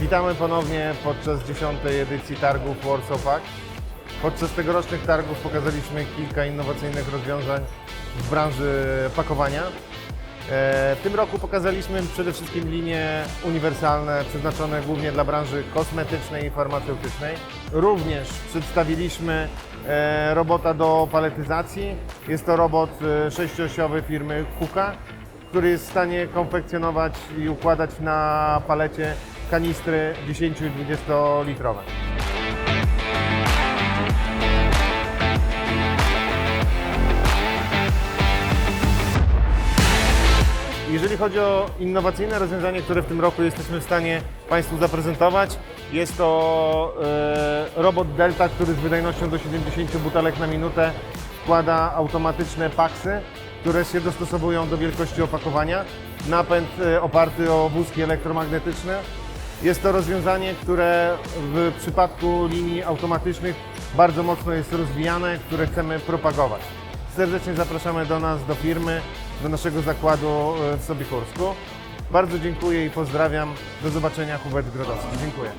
Witamy ponownie podczas 10. edycji targów Warsaw Pack. Podczas tegorocznych targów pokazaliśmy kilka innowacyjnych rozwiązań w branży pakowania. E, W tym roku pokazaliśmy przede wszystkim linie uniwersalne przeznaczone głównie dla branży kosmetycznej i farmaceutycznej. Również przedstawiliśmy e, robota do paletyzacji. Jest to robot e, sześciosiowy firmy Kuka, który jest w stanie konfekcjonować i układać na palecie kanistry 10 i 20 litrowe. Jeżeli chodzi o innowacyjne rozwiązanie, które w tym roku jesteśmy w stanie Państwu zaprezentować, jest to e, robot Delta, który z wydajnością do 70 butelek na minutę wkłada automatyczne paksy, które się dostosowują do wielkości opakowania. Napęd e, oparty o wózki elektromagnetyczne. Jest to rozwiązanie, które w przypadku linii automatycznych bardzo mocno jest rozwijane, które chcemy propagować. Serdecznie zapraszamy do nas, do firmy, do naszego zakładu e, w Sobiekursku. Bardzo dziękuję i pozdrawiam. Do zobaczenia, Hubert Grodowski. Dziękuję.